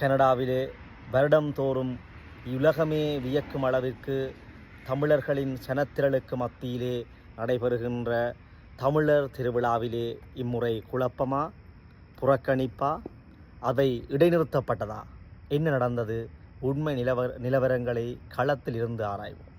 கனடாவிலே வருடம்தோறும் உலகமே வியக்கும் அளவிற்கு தமிழர்களின் சனத்திரளுக்கு மத்தியிலே நடைபெறுகின்ற தமிழர் திருவிழாவிலே இம்முறை குழப்பமா புறக்கணிப்பா அதை இடைநிறுத்தப்பட்டதா? என்ன நடந்தது? உண்மை நிலவ நிலவரங்களை களத்தில் இருந்து ஆராய்வோம்.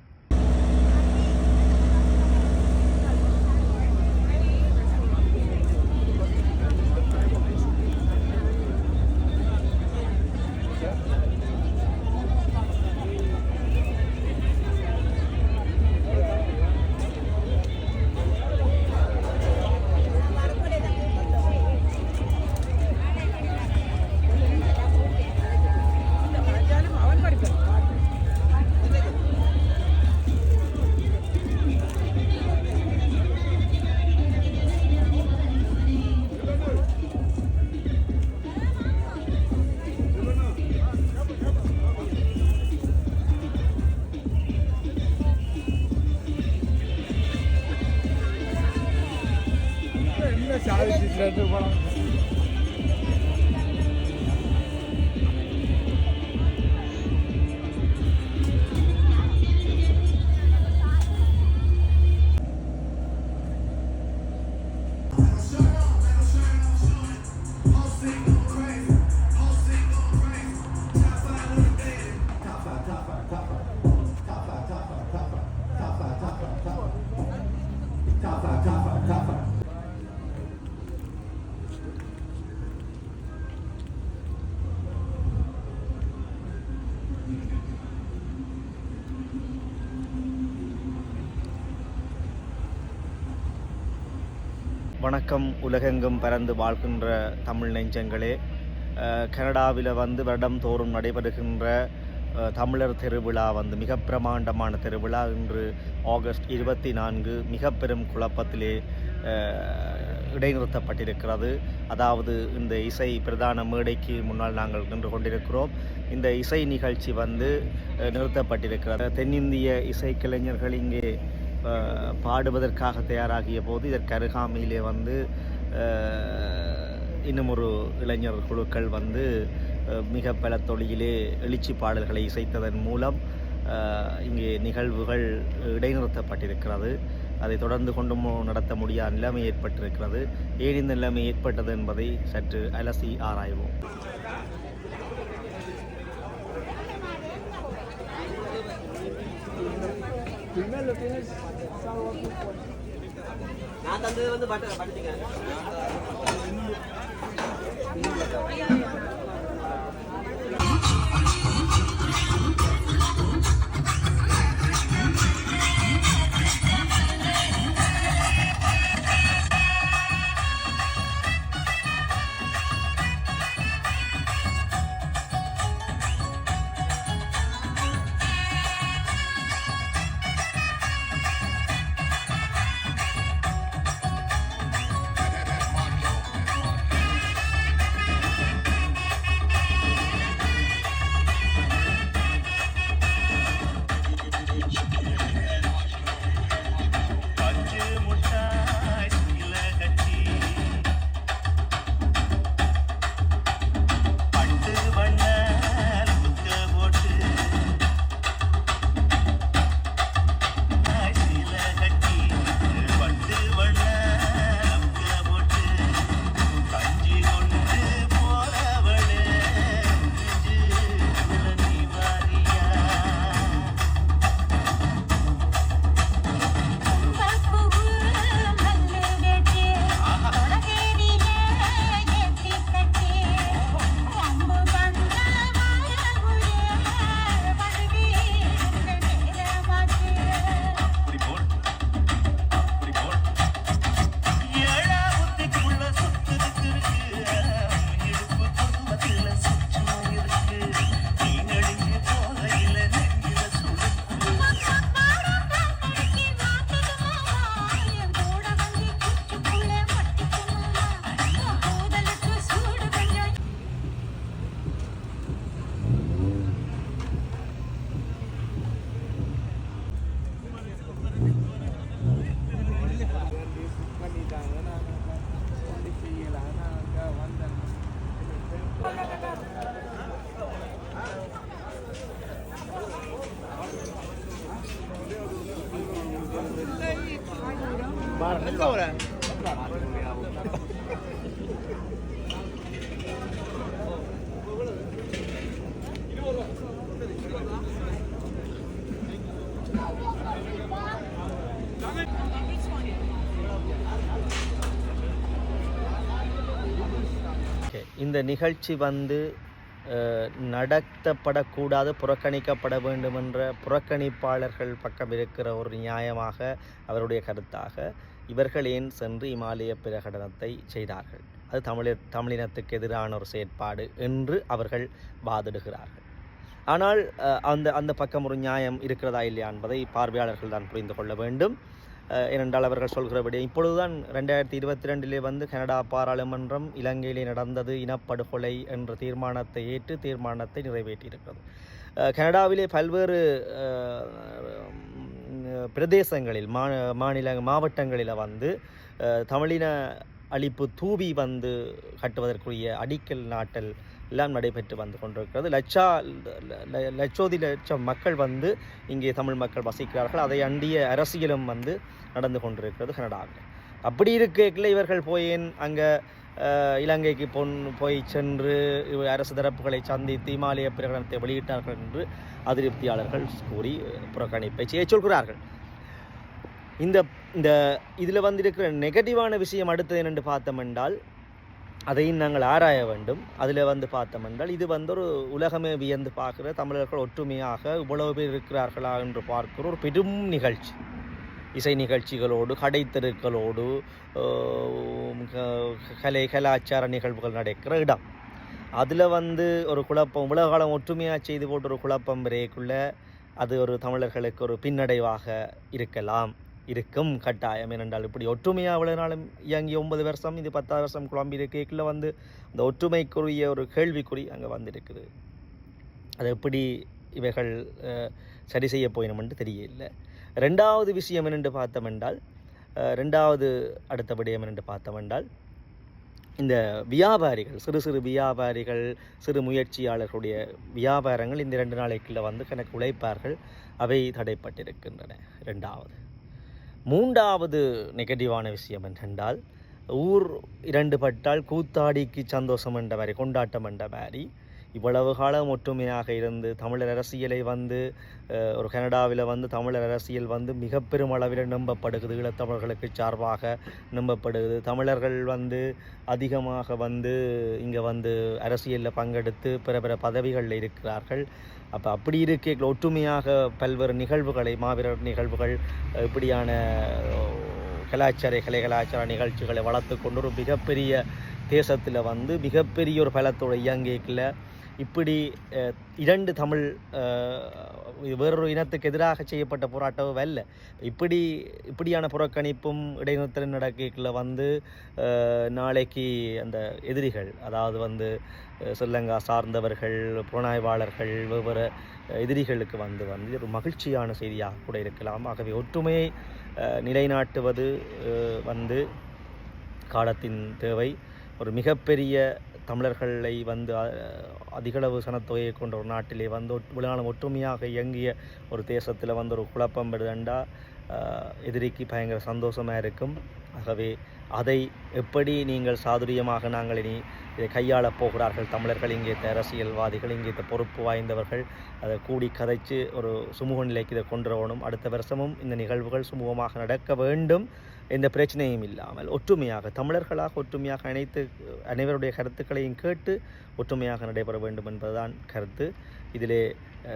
வணக்கம். உலகெங்கும் பறந்து வாழ்கின்ற தமிழ் நெஞ்சங்களே கனடாவில் வந்து வருடம் தோறும் நடைபெறுகின்ற தமிழர் திருவிழா வந்து மிக பிரமாண்டமான திருவிழா இன்று ஆகஸ்ட் இருபத்தி நான்கு மிக பெரும் குழப்பத்திலே இடைநிறுத்தப்பட்டிருக்கிறது. அதாவது இந்த இசை பிரதான மேடைக்கு முன்னால் நாங்கள் நின்று கொண்டிருக்கிறோம். இந்த இசை நிகழ்ச்சி வந்து நிறுத்தப்பட்டிருக்கிறது. தென்னிந்திய இசைக்கலைஞர்கள் இங்கே பாடுவதற்காக தயாராகிய போது இதற்கு அருகாமையிலே வந்து இன்னும் ஒரு இளைஞர் குழுக்கள் வந்து மிக பல தொழிலே எழுச்சி பாடல்களை இசைத்ததன் மூலம் இங்கே நிகழ்வுகள் இடைநிறுத்தப்பட்டிருக்கிறது. அதை தொடர்ந்து கொண்டும் நடத்த முடியாத நிலைமை ஏற்பட்டிருக்கிறது. ஏன் இந்த நிலைமை ஏற்பட்டது என்பதை சற்று அலசி ஆராய்வோம். நான் தந்தது வந்து பட்டு பட்டுங்க இந்த நிகழ்ச்சி வந்து நடத்தப்படக்கூடாது புறக்கணிக்கப்பட வேண்டும் என்ற புறக்கணிப்பாளர்கள் பக்கம் இருக்கிற ஒரு நியாயமாக அவருடைய கருத்தாக இவர்களேன் சென்று இமாலய பிரகடனத்தை செய்தார்கள். அது தமிழர் தமிழினத்துக்கு எதிரான ஒரு செயற்பாடு என்று அவர்கள் வாதிடுகிறார்கள். ஆனால் அந்த அந்த பக்கம் ஒரு நியாயம் இருக்கிறதா இல்லையா என்பதை பார்வையாளர்கள் தான் புரிந்து கொள்ள வேண்டும். ஏனென்றால் அவர்கள் சொல்கிறபடி இப்பொழுதுதான் ரெண்டாயிரத்தி இருபத்தி ரெண்டிலே வந்து கனடா பாராளுமன்றம் இலங்கையிலே நடந்தது இனப்படுகொலை என்ற தீர்மானத்தை ஏற்று தீர்மானத்தை நிறைவேற்றியிருக்கிறது. கனடாவிலே பல்வேறு பிரதேசங்களில் மா மாநில மாவட்டங்களில் வந்து தமிழின அழிப்பு தூவி வந்து கட்டுவதற்குரிய அடிக்கல் நாட்டல் எல்லாம் நடைபெற்று வந்து கொண்டிருக்கிறது. லட்சா லட்சோதி லட்சம் மக்கள் வந்து இங்கே தமிழ் மக்கள் வசிக்கிறார்கள். அதை அண்டிய அரசியலும் வந்து நடந்து கொண்டிருக்கிறது கனடாவில். அப்படி இருக்கையில் இவர்கள் போயேன் அங்கே இலங்கைக்கு பொன் போய் சென்று அரசு தரப்புகளை சந்தித்து இமாலய பிரகடனத்தை வெளியிட்டார்கள் என்று அதிருப்தியாளர்கள் கூறி புறக்கணிப்பை செய்ய சொல்கிறார்கள். இந்த இந்த இதில் வந்திருக்கிற நெகட்டிவான விஷயம் அடுத்தது என்னென்று பார்த்தோம் என்றால் அதையும் நாங்கள் ஆராய வேண்டும். அதில் வந்து பார்த்தோம் என்றால் இது வந்து ஒரு உலகமே வியந்து பார்க்குற தமிழர்கள் ஒற்றுமையாக இவ்வளவு பேர் இருக்கிறார்களா என்று பார்க்கிற ஒரு பெரும் நிகழ்ச்சி. இசை நிகழ்ச்சிகளோடு கடைத்தெருக்களோடு கலை கலாச்சார நிகழ்வுகள் நடக்கிற இடம். அதில் வந்து ஒரு குழப்பம் உலகாலம் ஒற்றுமையாக செய்து போட்டு ஒரு குழப்பம் வரைக்குள்ள அது ஒரு தமிழர்களுக்கு ஒரு பின்னடைவாக இருக்கலாம் இருக்கும் கட்டாயம். ஏனென்றால் இப்படி ஒற்றுமையாக இவ்வளவு நாளும் இயங்கி ஒன்பது வருஷம் இது பத்தாவது வருஷம் குழம்பி இருக்கைக்குள்ள வந்து இந்த ஒற்றுமைக்குரிய ஒரு கேள்விக்குறி அங்கே வந்திருக்குது. அது எப்படி இவைகள் சரி செய்ய போயினோம்னு தெரியல ரெண்டாவது விஷயம் என்னென்று பார்த்தோம் என்றால் ரெண்டாவது அடுத்த என்னென்று பார்த்தோம் என்றால் இந்த வியாபாரிகள் சிறு சிறு வியாபாரிகள் சிறு முயற்சியாளர்களுடைய வியாபாரங்கள் இந்த ரெண்டு நாளைக்குள்ள வந்து கணக்கு உழைப்பார்கள். அவை தடைப்பட்டிருக்கின்றன. ரெண்டாவது. மூன்றாவது நெகட்டிவான விஷயம் என்னென்றால் ஊர் இரண்டு பட்டால் கூத்தாடிக்கு சந்தோஷம் என்ற மாதிரி கொண்டாட்டம் என்ற மாதிரி இவ்வளவு காலம் ஒற்றுமையாக இருந்து தமிழர் அரசியலை வந்து ஒரு கனடாவில் வந்து தமிழர் அரசியல் வந்து மிக பெரும் அளவில் நம்பப்படுகிறது ஈழத்தமிழர்களுக்கு சார்பாக நம்பப்படுகிறது தமிழர்கள் வந்து அதிகமாக வந்து இங்கே வந்து அரசியலில் பங்கெடுத்து பிற பிற பதவிகளில் இருக்கிறார்கள். அப்போ அப்படி இருக்க ஒற்றுமையாக பல்வேறு நிகழ்வுகளை மாவீரர் நிகழ்வுகள் இப்படியான கலாச்சார கலை கலாச்சார நிகழ்ச்சிகளை வளர்த்து கொண்டு ஒரு மிகப்பெரிய தேசத்தில் வந்து மிகப்பெரிய ஒரு பலத்தோட இயங்கிக்கல. இப்படி இரண்டு தமிழ் வேறொரு இனத்துக்கு எதிராக செய்யப்பட்ட போராட்டம் அல்ல. இப்படி இப்படியான புறக்கணிப்பும் இடைநிறுத்தல் நடக்கல வந்து நாளைக்கு அந்த எதிரிகள் அதாவது வந்து ஸ்ரீலங்கா சார்ந்தவர்கள் புலனாய்வாளர்கள் வெவ்வேறு எதிரிகளுக்கு வந்து வந்து ஒரு மகிழ்ச்சியான செய்தியாக கூட இருக்கலாம். ஆகவே ஒற்றுமையை நிலைநாட்டுவது வந்து காலத்தின் தேவை. ஒரு மிகப்பெரிய தமிழர்களை வந்து அதிகளவு சனத்தொகையை கொண்ட ஒரு நாட்டிலே வந்து ஒட்- ஒற்றுமையாக இயங்கிய ஒரு தேசத்தில் வந்து ஒரு குழப்பம் விடுதண்டா எதிரிக்கு பயங்கர சந்தோஷமாக இருக்கும். ஆகவே அதை எப்படி நீங்கள் சாதுரியமாக நாங்கள் இனி இதை கையாளப் போகிறார்கள்? தமிழர்கள் இங்கே அரசியல்வாதிகள் இங்கே பொறுப்பு வாய்ந்தவர்கள் அதை கூடி கதைச்சு ஒரு சுமூக நிலைக்கு இதை கொண்டு வரணும். அடுத்த வருஷமும் இந்த நிகழ்வுகள் சுமூகமாக நடக்க வேண்டும். எந்த பிரச்சனையும் இல்லாமல் ஒற்றுமையாக தமிழர்களாக ஒற்றுமையாக அனைத்து அனைவருடைய கருத்துக்களையும் கேட்டு ஒற்றுமையாக நடைபெற வேண்டும் என்பதுதான் கருத்து. இதிலே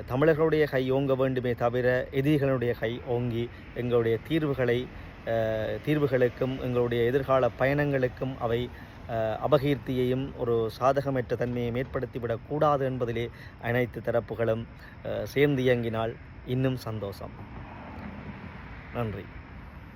தமிழர்களுடைய கை ஓங்க வேண்டுமே தவிர எதிரிகளுடைய கை ஓங்கி எங்களுடைய தீர்வுகளை தீர்வுகளுக்கும் எங்களுடைய எதிர்கால பயணங்களுக்கும் அவை அபகீர்த்தியையும் ஒரு சாதகமற்ற தன்மையை ஏற்படுத்திவிடக்கூடாது என்பதிலே அனைத்து தரப்புகளும் சேர்ந்து இயங்கினால் இன்னும் சந்தோஷம். நன்றி.